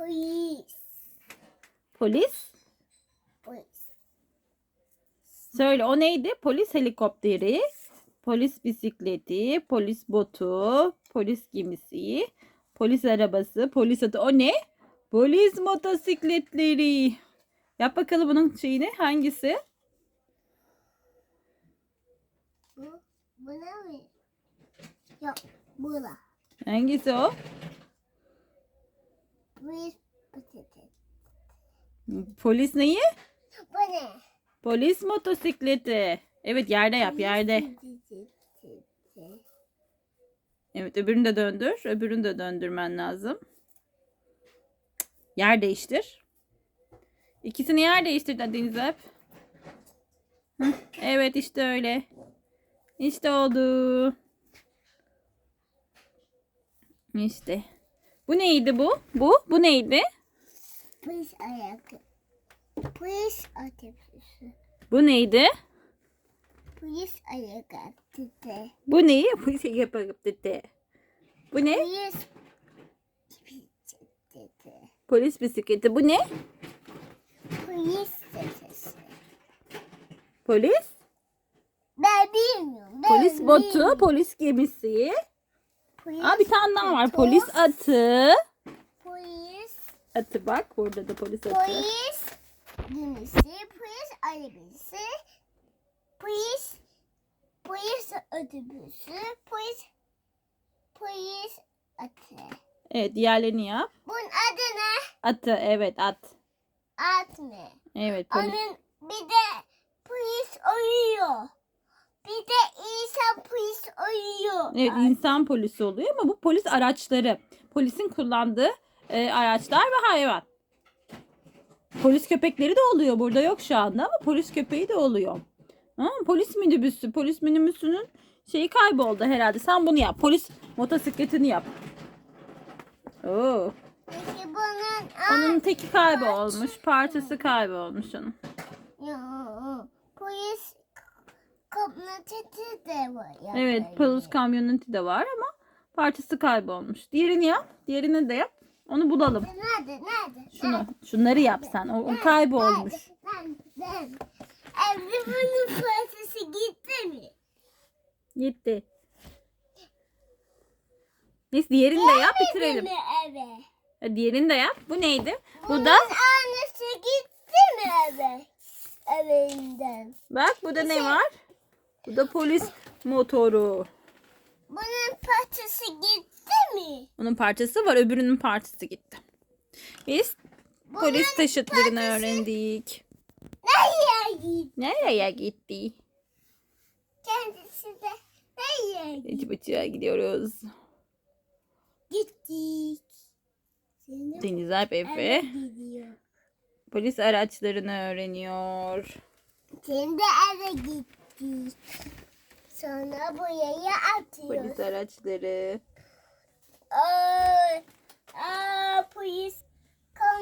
Polis. Polis. Polis. Söyle o neydi? Polis helikopteri, polis bisikleti, polis botu, polis gemisi, polis arabası, polis atı. O ne? Polis motosikletleri. Yap bakalım bunun şeyini hangisi? Bu, bu ne mi? Yok, bu da. Hangisi o? Polis patates. Polis neyi? Bu ne? Polis motosikleti. Evet yerde yap yerde. Evet öbürünü de döndür. Öbürünü de döndürmen lazım. Yer değiştir. İkisini yer değiştir de Deniz hep. Evet işte öyle. İşte oldu. İşte. Bu neydi bu? Bu? Bu neydi? Polis ayakkabı. Polis otobüsü. Bu neydi? Polis ayakkabı. Bu neyi? Şey yapıp dedi. Bu ne? Polis bisikleti. Polis bisikleti. Bu ne? Polis sesi. Polis. Ben bilmiyorum. Ben Polis botu. bilmiyorum. Polis gemisi. Polis Aa bir tane daha var. botu, Polis atı. Polis. Atı bak. Burada da polis atı. Polis gemisi. Polis arabası. Polis. Polis otobüsü. Polis. Polis atı. Evet diğerlerini yap. Bunun adı ne? Atı evet at. At mı? Evet polis. Onun bir de polis uyuyor. Bir de insan polis uyuyor. Evet insan polisi oluyor ama bu polis araçları. Polisin kullandığı e, araçlar ve hayvan. Polis köpekleri de oluyor. Burada yok şu anda ama polis köpeği de oluyor. Ha, polis minibüsü. Polis minibüsünün şeyi kayboldu herhalde. Sen bunu yap. Polis motosikletini yap. Oo. Peki bunun Onun teki kaybolmuş. Parçası kaybolmuş onun. Polis kapnateti de var. Evet polis kamyoneti de var ama parçası kaybolmuş. Diğerini yap. Diğerini de yap. Onu bulalım. Nerede? Nerede? Şunu, şunları yap sen. O, o kaybolmuş. Nerede? Nerede? Bunun parçası gitti mi? Gitti. Neyse diğerini de yap bitirelim. Eve? Ha, Diğerini de yap. Bu neydi? Bu da annesi gitti mi eve? Evinden. bak burada ne var? Bu da polis motoru. Bunun parçası gitti mi? Onun parçası var. Öbürünün parçası gitti. Biz polis taşıtlarını öğrendik. Nereye gitti? Nereye gitti? Kendisi de nereye gitti? Eci Batı'ya gidiyoruz. Gittik. Deniz Alp Efe polis araçlarını öğreniyor. Şimdi eve gittik. Sonra buraya atıyoruz. Polis araçları. Aa, aa, polis